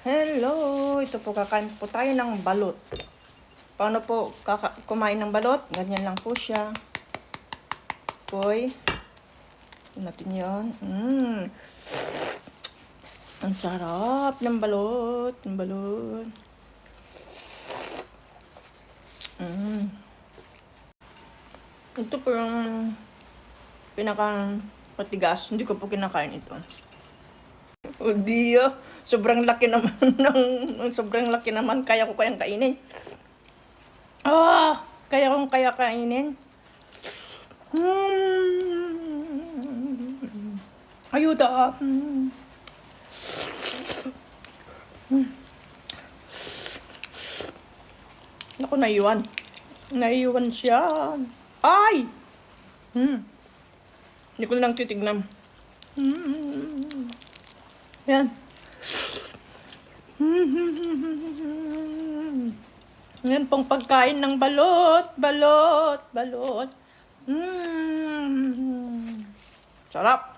Hello! Ito po, kakain po tayo ng balot. Paano po kaka- kumain ng balot? Ganyan lang po siya. Poy. Natin yun. Mm. Ang sarap ng balot. Ng balot. Mm. Ito po yung pinaka patigas. Hindi ko po kinakain ito. Oh, Dio. Sobrang laki naman ng, sobrang laki naman. Kaya ko kayang kainin. Ah! Kaya kong kaya kainin. Hmm. Ayuda. Hmm. Hmm. Naiwan. Naiwan siya. Ay! Hmm. Hindi ko lang titignan. Hmm. Yan. Yan pong pagkain ng balot, balot, balot. Mm. Sarap.